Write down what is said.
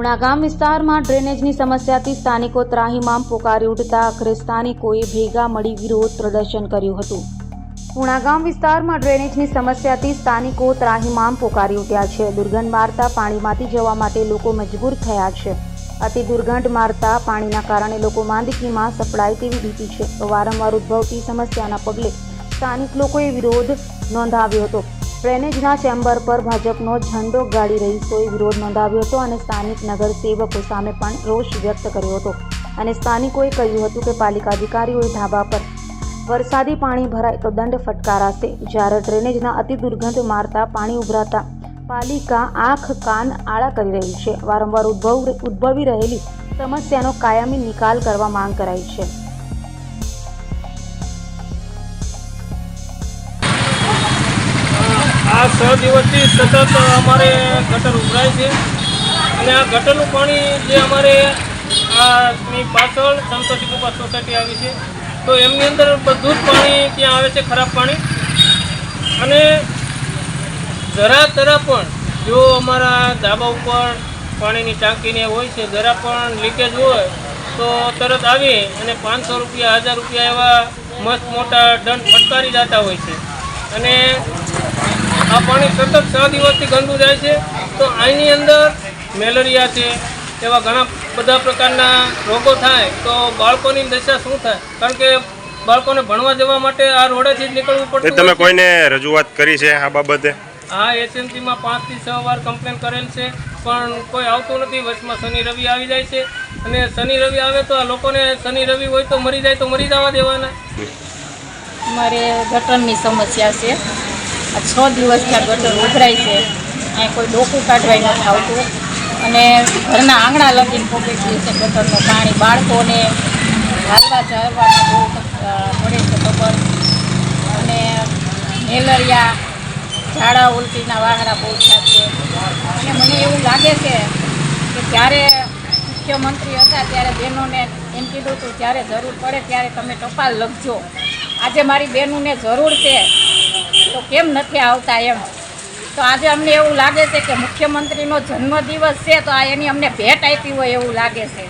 પુણા ગામ વિસ્તારમાં ડ્રેનેજની સમસ્યાથી સ્થાનિકો ત્રાહિમામ પોકારી ઉઠતા આખરે સ્થાનિકોએ ભેગા મળી વિરોધ પ્રદર્શન કર્યું હતું. પુણા ગામ વિસ્તારમાં ડ્રેનેજની સમસ્યાથી સ્થાનિકો ત્રાહિમામ પોકારી ઉઠ્યા છે. દુર્ગંધ મારતા પાણીમાંથી જવા માટે લોકો મજબૂર થયા છે. અતિ દુર્ગંધ મારતા પાણીના કારણે લોકો માંદગીમાં સપડાય તેવી ભીતિ છે. વારંવાર ઉદ્ભવતી સમસ્યાના પગલે સ્થાનિક લોકોએ વિરોધ નોંધાવ્યો હતો. ડ્રેનેજના ચેમ્બર પર ભાજપનો ઝંડો ગાડી રહીશોએ વિરોધ નોંધાવ્યો હતો અને સ્થાનિક નગરસેવકો સામે પણ રોષ વ્યક્ત કર્યો હતો. અને સ્થાનિકોએ કહ્યું હતું કે પાલિકા અધિકારીઓએ ધાબા પર વરસાદી પાણી ભરાય તો દંડ ફટકારાશે. જ્યારે ડ્રેનેજના અતિ દુર્ગંધ મારતા પાણી ઉભરાતા પાલિકા આંખ, કાન આળા કરી રહી છે. વારંવાર ઉદ્ભવ ઉદ્ભવી રહેલી સમસ્યાનો કાયમી નિકાલ કરવા માંગ કરાઈ છે. છ દિવસથી સતત અમારે ગટર ઉભરાય છે. અને આ ગટરનું પાણી જે અમારે આ પાછળ સંતોષી કુપા સોસાયટી આવી છે. તો એમની અંદર બધું જ પાણી ત્યાં આવે છે ખરાબ પાણી. અને જરા તરા પણ જો અમારા ધાબા ઉપર પાણીની ટાંકીને હોય છે, જરા પણ લીકેજ હોય, તો તરત આવી અને પાંચસો રૂપિયા, હજાર રૂપિયા એવા મસ્ત મોટા દંડ ફટકારી જતા હોય છે. અને આ પાણી સતત છ દિવસથી ગંદુ જાય છે. તો અહીંની અંદર મેલેરિયા છે એવા ઘણા બધા પ્રકારના રોગો થાય તો બાળકોની દશા શું થાય? કારણ કે બાળકોને ભણવા જવા માટે આ રોડેથી જ નીકળવું પડતું તમે કોઈને રજૂઆત કરી છે આ બાબતે? હા એસએમસીમાં પાંચથી છ વાર કમ્પ્લેન કરેલ છે પણ કોઈ આવતું નથી. વચમાં શનિ રવિ આવી જાય છે. અને શનિ રવિ આવે તો આ લોકોને શનિ રવિ હોય તો મરી જાય તો મરી જવા દેવાના. મારે ગટરની સમસ્યા છે. આ છ દિવસથી આ ગટર ઉભરાય છે. અહીંયા કોઈ ડોકું કાઢવાય નથી આવતું. અને ઘરના આંગણા લગીને પોકે ગયું છે ગટરનું પાણી. બાળકોને હાલવા ચાલવામાં બહુ પડે છે ખબર. અને મેલેરિયા, ઝાડા, ઉલટીના વાહરા બહુ થાય છે. અને મને એવું લાગે છે કે જ્યારે મુખ્યમંત્રી હતા ત્યારે બહેનોને એમ કીધું હતું, જ્યારે જરૂર પડે ત્યારે તમે ટપાલ લખજો. આજે મારી બહેનોને જરૂર છે કેમ નથી આવતા એમ. તો આજે અમને એવું લાગે છે કે મુખ્યમંત્રીનો જન્મદિવસ છે, તો આ એની અમને ભેટ આપી હોય એવું લાગે છે.